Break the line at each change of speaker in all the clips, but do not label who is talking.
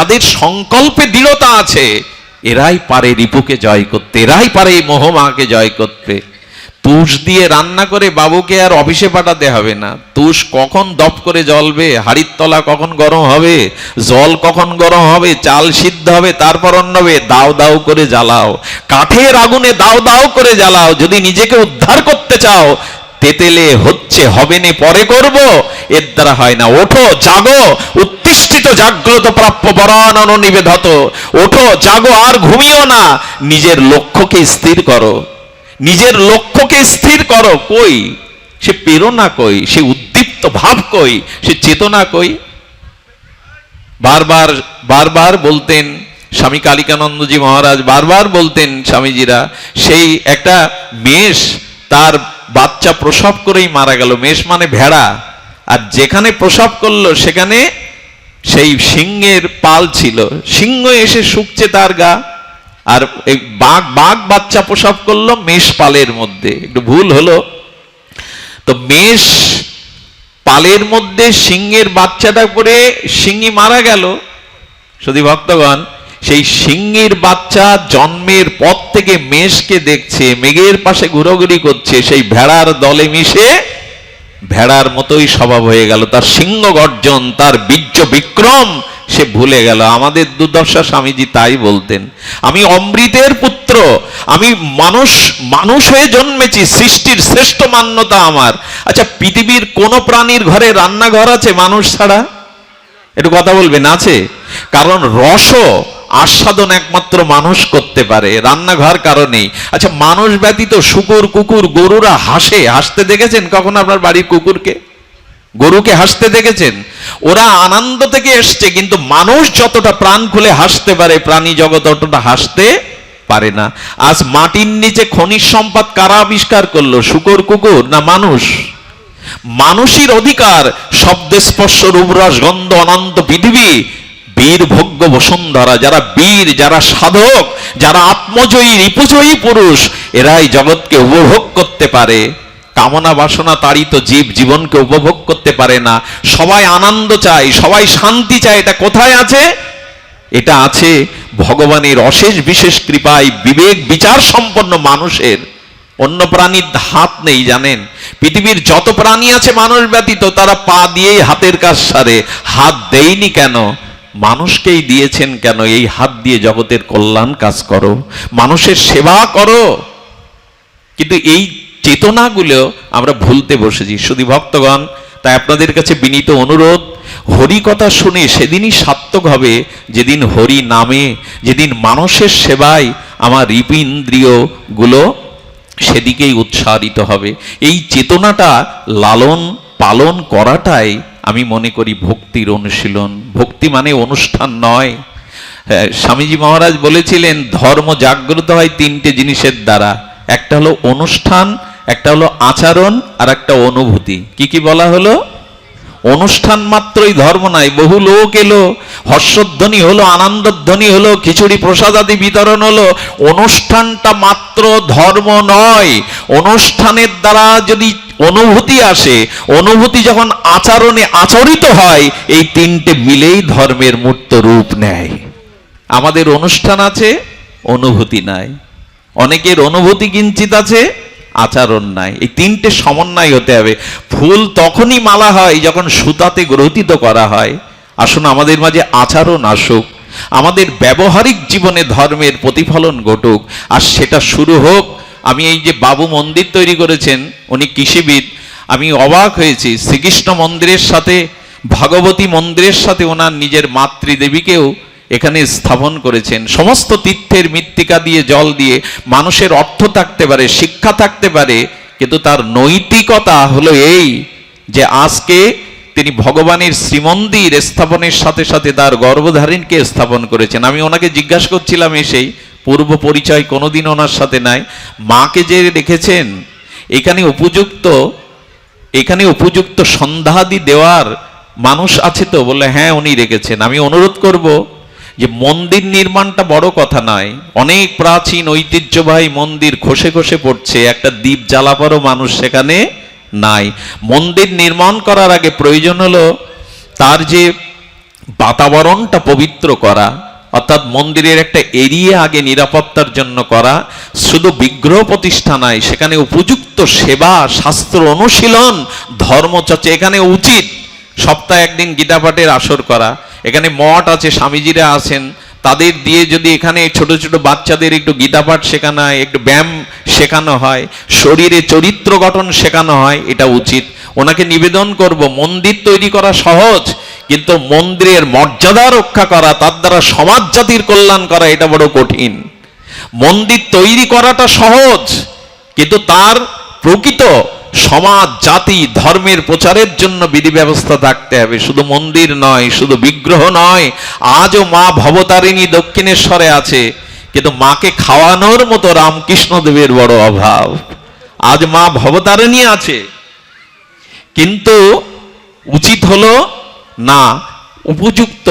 যাদের সংকল্পে দৃঢ়তা আছে, এরাই পারে রিপুকে জয় করতে, এরাই পারে এই মোহমাকে জয় করতে। তুষ দিয়ে রান্না করে বাবুকে আর অফিসে পাঠাতে হবে না। তুষ কখন দপ করে জ্বলবে, হাড়ির তলা কখন গরম হবে, জল কখন গরম হবে, চাল সিদ্ধ হবে, তারপর অন্নবে দাও দাও করে জ্বালাও। কাঠের আগুনে দাও দাও করে জ্বালাও, যদি নিজেকে উদ্ধার করতে চাও তেতেলে হচ্ছে, হবে নে, পরে করব। এর দ্বারা হয় না। ওঠো, জাগো, উত্তিষ্ঠিত, জাগ্রত, প্রাপ্য বরানন নিবেধত। ওঠো, জাগো, আর ঘুমিও না। নিজের লক্ষ্যকে স্থির করো। নিজের লক্ষ্যকে স্থির করো। কই? সে প্রেরণা কই? সে উদ্দীপ্ত ভাব কই? সে চেতনা কই? বারবার বারবার বলতেন স্বামী কালিকানন্দজি মহারাজ, বারবার বলতেন স্বামীজিরা, সেই একটা মেষ তার বাচ্চা প্রসব করেই মারা গেল। মেষ মানে ভেড়া। আর যেখানে প্রসব করল, সেখানে সেই সিংহের পাল ছিল। সিংহ এসে শুকছে তার গা। আর এই বাঘ বাঘ বাচ্চা প্রসব করল মেষ পালের মধ্যে। একটু ভুল হলো। তো মেষ পালের মধ্যে সিংহের বাচ্চাটা করে সিংহি মারা গেল। শুধু ভক্তগণ সেই সিংহের বাচ্চা জন্মের পর থেকে মেষকে দেখছে, মেঘের পাশে ঘুরোঘুরি করছে, সেই ভেড়ার দলে মিশে ভেড়ার মতোই স্বভাব হয়ে গেল। তার সিংহ গর্জন, তার বীর্য বিক্রম, সে ভুলে গেল। আমাদের দুর্দশা স্বামীজি তাই বলতেন, আমি অমৃতের পুত্র, আমি মানুষ মানুষ হয়ে জন্মেছি, সৃষ্টির শ্রেষ্ঠ মান্যতা আমার। আচ্ছা পৃথিবীর কোন প্রাণীর ঘরে রান্নাঘর আছে মানুষ ছাড়া? একটু কথা বলবেন, আছে? কারণ রস আস্বাদন একমাত্র মানুষ করতে পারে, রান্নাঘর কারণেই আচ্ছা মানুষ ব্যতীত শুকুর, কুকুর, গরুরা হাসে, হাসতে দেখেছেন কখন আপনার বাড়ির কুকুরকে? গরুকে হাসতে দেখেছেন? ওরা আনন্দ থেকে এসছে, কিন্তু মানুষ যতটা প্রাণ খুলে হাসতে পারে, প্রাণী জগৎ অতটা হাসতে পারে না। আজ মাটির নিচে খনিজ সম্পদ কারা আবিষ্কার করল? শুকর, কুকুর না মানুষ? মানুষের অধিকার শব্দ স্পর্শ, রূপরস, গন্ধ, অনন্ত পৃথিবী বীর ভোগ্য বসুন্ধরা, যারা বীর, যারা সাধক, যারা আত্মজয়ী, রিপুজয়ী পুরুষ, এরাই জগৎকে উপভোগ করতে পারে। কামনা বাসনা তাড়িত জীব, জীবনকে উপভোগ করতে পারে না। সবাই আনন্দ চায়, সবাই শান্তি চায়, এটা কোথায় আছে? এটা আছে ভগবানের অশেষ বিশেষ কৃপায়, বিবেক বিচার সম্পন্ন মানুষের। অন্য প্রাণীর হাত নেই, জানেন? পৃথিবীর যত প্রাণী আছে মানুষ ব্যতীত, তারা পা দিয়েই হাতের কাজ সারে। হাত দেয়নি কেন? মানুষকেই দিয়েছেন কেন? এই হাত দিয়ে জগতের কল্যাণ কাজ করো, মানুষের সেবা করো। কিন্তু এই চেতনাগুলো আমরা ভুলতে বসেছি। শুধু ভক্তগণ, তাই আপনাদের কাছে বিনীত অনুরোধ হরি কথা শুনে সেদিনই সার্থক হবে, যেদিন হরি নামে, যেদিন মানুষের সেবায় আমার রিপিন্দ্রিয়গুলো সেদিকেই উৎসাহিত হবে। এই চেতনাটা লালন পালন করাটাই আমি মনে করি ভক্তির অনুশীলন। ভক্তি মানে অনুষ্ঠান নয়। স্বামীজি মহারাজ বলেছিলেন, ধর্ম জাগ্রত হয় তিনটে জিনিসের দ্বারা। একটা হলো অনুষ্ঠান, একটা হলো আচরণ, আর একটা অনুভূতি। কি কি বলা হলো? অনুষ্ঠান মাত্রই ধর্ম নাই, বহু লোক এলো। হর্ষধ্বনি হলো, আনন্দধ্বনি হলো, খিচুড়ি প্রসাদ আদি বিতরণ হলো। অনুষ্ঠানটা মাত্র ধর্ম নয়। অনুষ্ঠানের দ্বারা যদি অনুভূতি আসে, অনুভূতি যখন আচরণে আচরিত হয়, এই তিনটে মিলেই ধর্মের মূর্ত রূপ নেয়। আমাদের অনুষ্ঠান আছে, অনুভূতি নাই। অনেকের অনুভূতি কিঞ্চিত আছে, আচরণ নাই। এই তিনটে সমন্বয় হতে হবে। ফুল তখনই মালা হয় যখন সুতাতে গ্রথিত করা হয়। আসুন, আমাদের মাঝে আচরণ আসুক। আমাদের ব্যবহারিক জীবনে ধর্মের প্রতিফলন ঘটুক। আর সেটা শুরু হোক আমি এই যে বাবু মন্দির তৈরি করেছেন, উনি কৃষিবিদ, আমি অবাক হয়েছি। শ্রীকৃষ্ণ মন্দিরের সাথে, ভগবতী মন্দিরের সাথে ওনার নিজের মাতৃদেবীকেও এখানে স্থাপন করেছেন। সমস্ত তীর্থের মৃত্তিকা দিয়ে, জল দিয়ে, মানুষের অর্থ থাকতে পারে, শিক্ষা থাকতে পারে, কিন্তু তার নৈতিকতা হলো এই যে আজকে তিনি ভগবানের শ্রীমন্দির স্থাপনের সাথে সাথে তার গর্ভধারিণকে স্থাপন করেছেন। আমি ওনাকে জিজ্ঞাসা করছিলাম এসেই পূর্ব পরিচয় কোনোদিন ওনার সাথে নাই। মাকে যে রেখেছেন, এখানে উপযুক্ত এখানে উপযুক্ত সন্ধ্যাদি দেওয়ার মানুষ আছে তো বলে হ্যাঁ উনি রেখেছেন। আমি অনুরোধ করব যে, মন্দির নির্মাণটা বড় কথা নয়। অনেক প্রাচীন ঐতিহ্যবাহী মন্দির খসে খসে পড়ছে, একটা দ্বীপ জ্বালাপারও মানুষ সেখানে নাই। মন্দির নির্মাণ করার আগে প্রয়োজন হলো তার যে বাতাবরণটা পবিত্র করা অর্থাৎ মন্দিরের একটা এরিয়া আগে নিরাপত্তার জন্য করা, শুধু বিগ্রহ প্রতিষ্ঠা নয় সেখানে উপযুক্ত সেবা, শাস্ত্র অনুশীলন ধর্মচর্চা এখানে উচিত। সপ্তাহে একদিন গীতাপাঠের আসর করা। এখানে মঠ আছে, স্বামীজিরা আছেন। তাদের দিয়ে যদি এখানে ছোট ছোট বাচ্চাদের একটু গীতাপাঠ শেখানো হয়, একটু ব্যায়াম শেখানো হয়, শরীরে চরিত্র গঠন শেখানো হয়, এটা উচিত। ওনাকে নিবেদন করব, মন্দির তৈরি করা সহজ। কিন্তু মন্দিরের মর্যাদা রক্ষা করা, তার দ্বারা সমাজ জাতির কল্যাণ করা, এটা বড় কঠিন। মন্দির তৈরি করাটা সহজ, কিন্তু তার প্রকৃত সমাজ, জাতি, ধর্মের প্রচারের জন্য বিধি ব্যবস্থা থাকতে হবে। শুধু মন্দির নয়, শুধু বিগ্রহ নয়, আজও মা ভবতারিণী দক্ষিণেশ্বরে আছে, কিন্তু মাকে খাওয়ানোর মতো রামকৃষ্ণ দেবের বড় অভাব। আজ মা ভবতারিণী আছে, কিন্তু উচিত হলো না, উপযুক্ত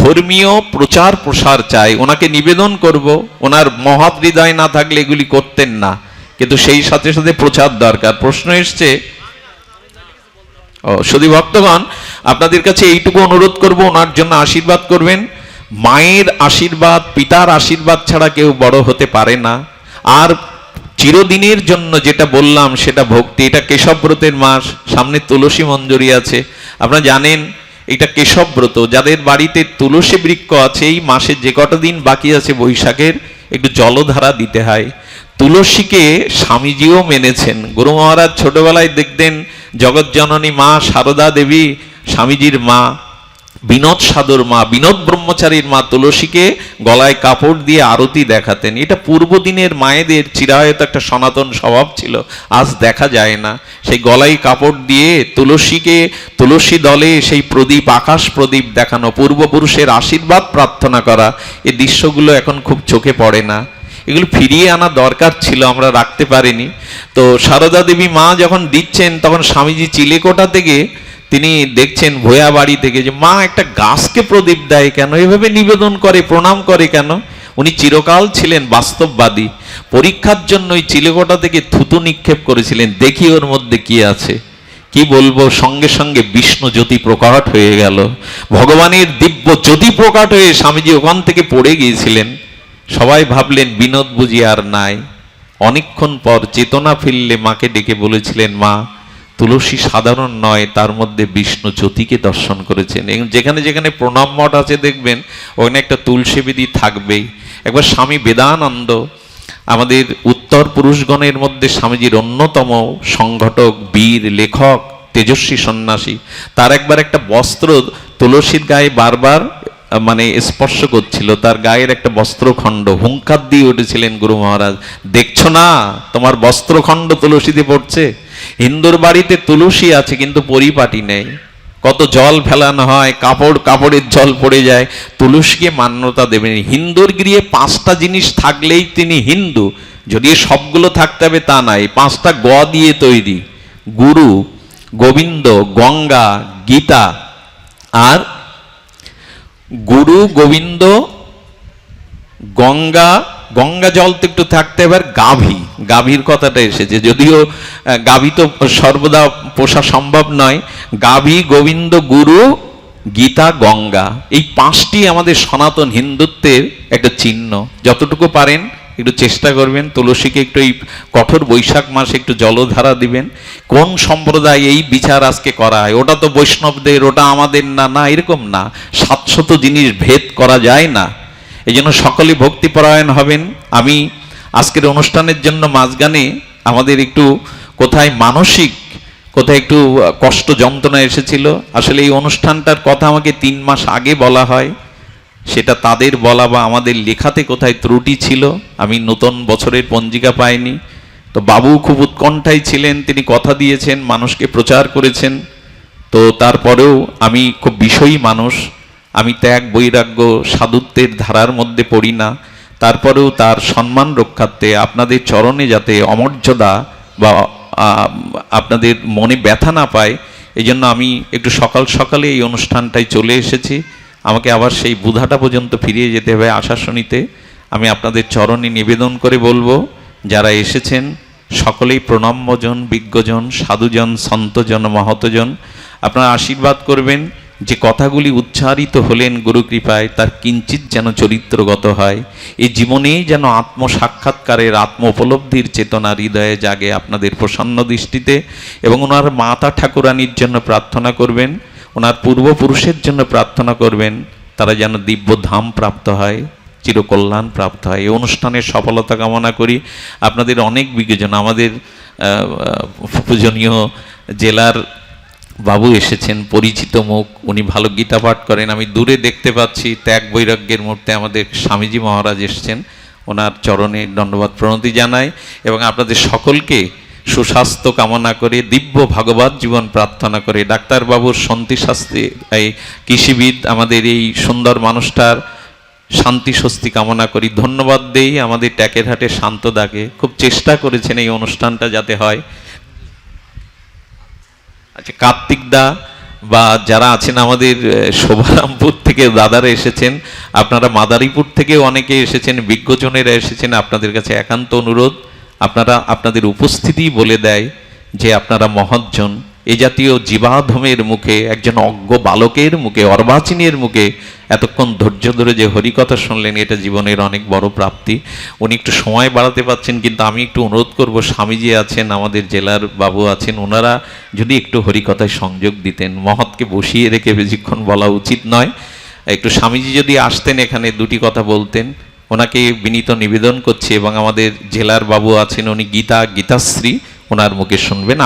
ধর্মীয় প্রচার প্রসার চাই, ওনাকে নিবেদন করব, ওনার মহৎ হৃদয় না থাকলে এগুলি করতেন না, কিন্তু সেই সাথে সাথে প্রচার দরকার। প্রশ্ন এসছে সুদী ভক্তগণ, আপনাদের কাছে এইটুকু অনুরোধ করব, ওনার জন্য আশীর্বাদ করবেন। মায়ের আশীর্বাদ, পিতার আশীর্বাদ ছাড়া কেউ বড় হতে পারে না। আর চিরদিনের জন্য যেটা বললাম, সেটা ভক্তি, এটা কেশবব্রতের মাস, সামনে তুলসী মঞ্জুরি আছে। আপনারা জানেন এটা কেশবব্রত যাদের বাড়িতে তুলসী বৃক্ষ আছে, এই মাসে যে কটা দিন বাকি আছে বৈশাখের, একটু জলধারা দিতে হয়। তুলসীকে স্বামীজিও মেনেছেন। গুরু মহারাজ ছোটবেলায় দেখতেন জগৎজননী মা সারদা দেবী স্বামীজির মা। বিনোদ সাদর মা, বিনোদ ব্রহ্মচারীর মা তুলসীকে গলায় কাপড় দিয়ে আরতি দেখাতেন। এটা পূর্বদিনের মায়েদের চিরায়ত একটা সনাতন স্বভাব ছিল। আজ দেখা যায় না। সেই গলায় কাপড় দিয়ে তুলসীকে, তুলসী দলে সেই প্রদীপ, আকাশ প্রদীপ দেখানো, পূর্বপুরুষের আশীর্বাদ প্রার্থনা করা এই দৃশ্যগুলো এখন খুব চোখে পড়ে না। এগুলো ফিরিয়ে আনা দরকার ছিল, আমরা রাখতে পারিনি। তো সারদা দেবী মা যখন দিচ্ছেন, তখন স্বামীজি চিলেকোটা থেকে তিনি দেখছেন ভোয়া বাড়ি থেকে যে, মা, একটা গাছকে প্রদীপ দেয় কেন? এভাবে নিবেদন করে, প্রণাম করে কেন? উনি চিরকাল ছিলেন বাস্তববাদী। পরীক্ষার জন্য ওই চিলেকোটা থেকে থুতু নিক্ষেপ করেছিলেন। দেখি ওর মধ্যে কি আছে। কি বলব? সঙ্গে সঙ্গে বিষ্ণু জ্যোতি প্রকট হয়ে গেল। ভগবানের দিব্য জ্যোতি প্রকট হয়ে স্বামীজি ওখান থেকে পড়ে গিয়েছিলেন। সবাই ভাবলেন, বিনোদ বুঝি আর নাই। অনেকক্ষণ পর চেতনা ফিরলে মাকে ডেকে বলেছিলেন, মা তুলসী সাধারণ নয়, তার মধ্যে বিষ্ণু জ্যোতিকে দর্শন করেছেন। এবং যেখানে যেখানে প্রণব মঠ আছে দেখবেন, ওখানে একটা তুলসী বিধি থাকবেই। একবার স্বামী বেদানন্দ, আমাদের উত্তর পুরুষগণের মধ্যে স্বামীজির অন্যতম সংগঠক, বীর, লেখক, তেজস্বী সন্ন্যাসী, তার একবার একটা বস্ত্র তুলসীর গায়ে বারবার মানে স্পর্শ করছিল। তার গায়ের একটা বস্ত্রখণ্ড, হুঙ্কার দিয়ে উঠেছিলেন গুরু মহারাজ। দেখছ না, তোমার বস্ত্রখণ্ড তুলসীতে পড়ছে? হিন্দুর বাড়িতে তুলসী আছে, কিন্তু পরিপাটি নেই। কত জল ফেলানো হয়, কাপড়, কাপড়ের জল পড়ে যায়, তুলসীকে মান্যতা দেবেন হিন্দুর গৃহে পাঁচটা জিনিস থাকলেই তিনি হিন্দু। যদি সবগুলো থাকতে হবে, তা নাই পাঁচটা গ দিয়ে তৈরি। গুরু, গোবিন্দ, গঙ্গা, গীতা আর গুরু, গোবিন্দ, গঙ্গা গঙ্গা জল তো একটু থাকতে এবার গাভী। গাভীর কথাটা এসেছে যদিও গাভী তো সর্বদা পোষা সম্ভব নয়। গাভী, গোবিন্দ, গুরু, গীতা, গঙ্গা এই পাঁচটি আমাদের সনাতন হিন্দুত্বের একটা চিহ্ন। যতটুকু পারেন একটু চেষ্টা করবেন। তুলসীকে একটু এই কঠোর বৈশাখ মাসে একটু জলধারা দিবেন। কোন সম্প্রদায় এই বিচার আজকে করা হয় ওটা তো বৈষ্ণবদের, ওটা আমাদের না না এরকম না। সাতশত জিনিস ভেদ করা যায় না। এই জন্য সকলে ভক্তিপরায়ণ হবেন। আমি আজকের অনুষ্ঠানের জন্য মাঝগানে আমাদের একটু কোথায় মানসিক, কোথায় একটু কষ্ট যন্ত্রণা এসেছিল। আসলে এই অনুষ্ঠানটার কথা আমাকে তিন মাস আগে বলা হয়। সেটা তাদের বলা বা আমাদের লেখাতে কোথায় ত্রুটি ছিল। আমি নতুন বছরের পঞ্জিকা পাইনি। তো বাবু খুব উৎকণ্ঠায় ছিলেন, তিনি কথা দিয়েছেন, মানুষকে প্রচার করেছেন। তো তারপরেও আমি খুব বিষয়ী মানুষ। আমি ত্যাগ বৈরাগ্য সাধুত্বের ধারার মধ্যে পড়ি না। তারপরেও তার সম্মান রক্ষার্থে আপনাদের চরণে যাতে অমর্যাদা বা আপনাদের মনে ব্যথা না পায় এই জন্য আমি একটু সকাল সকালে এই অনুষ্ঠানটায় চলে এসেছি। আমাকে আবার সেই বুধাটা পর্যন্ত ফিরিয়ে যেতে হবে আশাশনীতে আমি আপনাদের চরণে নিবেদন করে বলব, যারা এসেছেন, সকলেই প্রণম্যজন বিজ্ঞজন, সাধুজন, সন্তজন, মহতজন, আপনারা আশীর্বাদ করবেন। যে কথাগুলি উচ্চারিত হলেন গুরু কৃপায় তার কিঞ্চিত যেন চরিত্রগত হয়। এই জীবনেই যেন আত্ম সাক্ষাৎকারের আত্ম উপলব্ধির চেতনা হৃদয়ে জাগে আপনাদের প্রসন্ন দৃষ্টিতে এবং ওনার মাতা ঠাকুরানির জন্য প্রার্থনা করবেন, ওনার পূর্বপুরুষের জন্য প্রার্থনা করবেন, তারা যেন দিব্য ধাম প্রাপ্ত হয়, চিরকল্যাণ প্রাপ্ত হয়। এই অনুষ্ঠানের সফলতা কামনা করি। আপনাদের অনেক বিজ্ঞজন, আমাদের পূজনীয় জেলার বাবু এসেছেন, পরিচিত মুখ, উনি ভালো গীতা পাঠ করেন, আমি দূরে দেখতে পাচ্ছি ত্যাগ বৈরাগ্যের মূর্তে আমাদের স্বামীজি মহারাজ এসেছেন, ওনার চরণে দণ্ডবাদ প্রণতি জানাই, এবং আপনাদের সকলকে সুস্বাস্থ্য কামনা করে, দিব্য ভাগবত জীবন প্রার্থনা করে, ডাক্তারবাবুর শান্তি শাস্তি, এই কৃষিবিদ আমাদের এই সুন্দর মানুষটার শান্তি স্বস্তি কামনা করি, ধন্যবাদ দেই আমাদের ট্যাকের হাটে শান্ত দাকে খুব চেষ্টা করেছেন এই অনুষ্ঠানটা যাতে হয়। আচ্ছা কার্তিক দা বা যারা আছেন আমাদের শোভারামপুর থেকে দাদারা এসেছেন, আপনারা মাদারীপুর থেকে অনেকে এসেছেন, বিজ্ঞজনেরা এসেছেন, আপনাদের কাছে একান্ত অনুরোধ। আপনারা আপনাদের উপস্থিতি বলে দেয় যে আপনারা মহৎজন এ জাতীয় জীবাধমের মুখে, একজন অজ্ঞ বালকের মুখে, অর্বাচিনের মুখে, এতক্ষণ ধৈর্য ধরে যে হরিকথা শুনলেন, এটা জীবনের অনেক বড় প্রাপ্তি। উনি একটু সময় বাড়াতে পারছেন, কিন্তু আমি একটু অনুরোধ করব, স্বামীজি আছেন, আমাদের জেলার বাবু আছেন ওনারা যদি একটু হরিকথায় সংযোগ দিতেন। মহৎকে বসিয়ে রেখে বেশিক্ষণ বলা উচিত নয়। একটু স্বামীজি যদি আসতেন এখানে, দুটি কথা বলতেন। ওনাকে বিনীত নিবেদন করছি এবং আমাদের জেলার বাবু আছেন, উনি গীতা, গীতাশ্রী ওনার মুখে শুনবেন। আমি